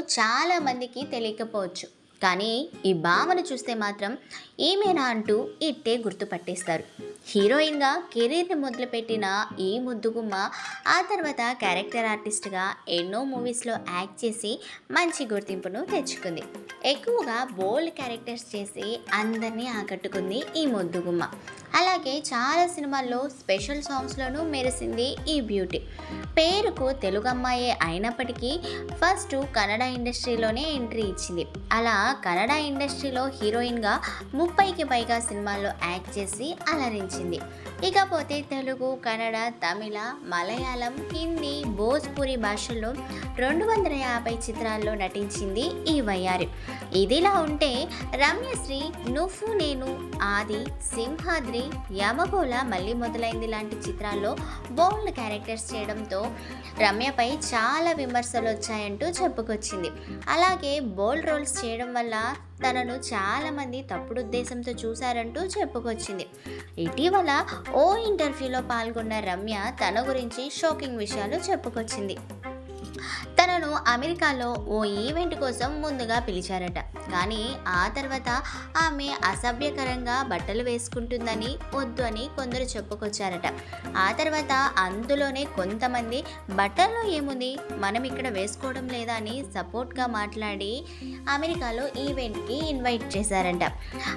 చాలామందికి తెలియకపోవచ్చు. కానీ ఈ భామను చూస్తే మాత్రం ఈమెనా అంటూ ఇట్టే గుర్తుపట్టేస్తారు. హీరోయిన్గా కెరీర్ని మొదలుపెట్టిన ఈ ముద్దుగుమ్మ ఆ తర్వాత క్యారెక్టర్ ఆర్టిస్ట్గా ఎన్నో మూవీస్లో యాక్ట్ చేసి మంచి గుర్తింపును తెచ్చుకుంది. ఎక్కువగా బోల్డ్ క్యారెక్టర్స్ చేసి అందరినీ ఆకట్టుకుంది ఈ ముద్దుగుమ్మ. అలాగే చాలా సినిమాల్లో స్పెషల్ సాంగ్స్లోనూ మెరిసింది ఈ బ్యూటీ. పేరుకు తెలుగు అమ్మాయే అయినప్పటికీ ఫస్ట్ కన్నడ ఇండస్ట్రీలోనే ఎంట్రీ ఇచ్చింది. అలా కన్నడ ఇండస్ట్రీలో హీరోయిన్గా ముప్పైకి పైగా సినిమాల్లో యాక్ట్ చేసి అలరించింది. ఇకపోతే తెలుగు కన్నడ తమిళ మలయాళం హిందీ భోజ్పురి భాషల్లో రెండు వందల యాభై చిత్రాల్లో నటించింది ఈ వయ్యారి. ఇదిలా ఉంటే రమ్యశ్రీ నువ్వు నేను ఆది సింహాద్రి యమగోళ మళ్ళీ మొదలైంది లాంటి చిత్రాల్లో బోల్డ్ క్యారెక్టర్స్ చేయడంతో రమ్యపై చాలా విమర్శలు వచ్చాయంటూ చెప్పుకొచ్చింది. అలాగే బోల్డ్ రోల్స్ చేయడం వల్ల తనను చాలామంది తప్పుడు ఉద్దేశంతో చూశారంటూ చెప్పుకొచ్చింది. ఇటీవల ఓ ఇంటర్వ్యూలో పాల్గొన్న రమ్య తన గురించి షాకింగ్ విషయాలు చెప్పుకొచ్చింది. తనను అమెరికాలో ఓ ఈవెంట్ కోసం ముందుగా పిలిచారట. కానీ ఆ తర్వాత ఆమె అసభ్యకరంగా బట్టలు వేసుకుంటుందని వద్దు అని కొందరు చెప్పుకొచ్చారట. ఆ తర్వాత అందులోనే కొంతమంది బట్టల్లో ఏముంది? మనం ఇక్కడ వేసుకోవడం లేదా? అని సపోర్ట్గా మాట్లాడి అమెరికాలో ఈవెంట్కి ఇన్వైట్ చేశారంట.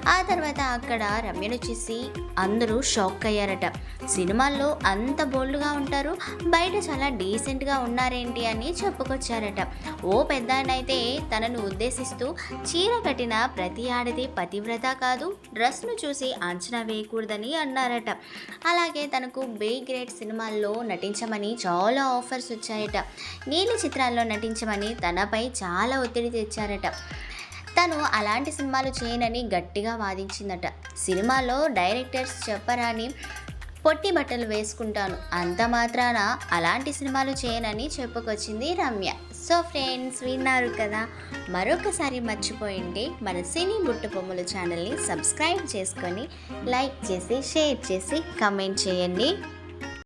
ఆ తర్వాత అక్కడ రమ్యను చూసి అందరూ షాక్ అయ్యారట. సినిమాల్లో అంత బోల్డ్గా ఉంటారు? బయట చాలా డీసెంట్గా ఉన్నారేంటి? అని వచ్చారట. ఓ పెద్దాయనైతే తనను ఉద్దేశిస్తూ చీర కట్టిన ప్రతి ఆడది పతివ్రత కాదు డ్రెస్ను చూసి అంచనా వేయకూడదని అన్నారట. అలాగే తనకు బే గ్రేడ్ సినిమాల్లో నటించమని చాలా ఆఫర్స్ వచ్చాయట. నీలి చిత్రాల్లో నటించమని తనపై చాలా ఒత్తిడి తెచ్చారట. తను అలాంటి సినిమాలు చేయనని గట్టిగా వాదించిందట. సినిమాలో డైరెక్టర్స్ చెప్పరాని పొట్టి బట్టలు వేసుకుంటాను. అంత మాత్రాన అలాంటి సినిమాలు చేయనని చెప్పుకొచ్చింది రమ్య. సో ఫ్రెండ్స్ విన్నారు కదా? మరొకసారి మర్చిపోయింది మన సినీ బుట్ట ఛానల్ని సబ్స్క్రైబ్ చేసుకొని లైక్ చేసి షేర్ చేసి కమెంట్ చేయండి.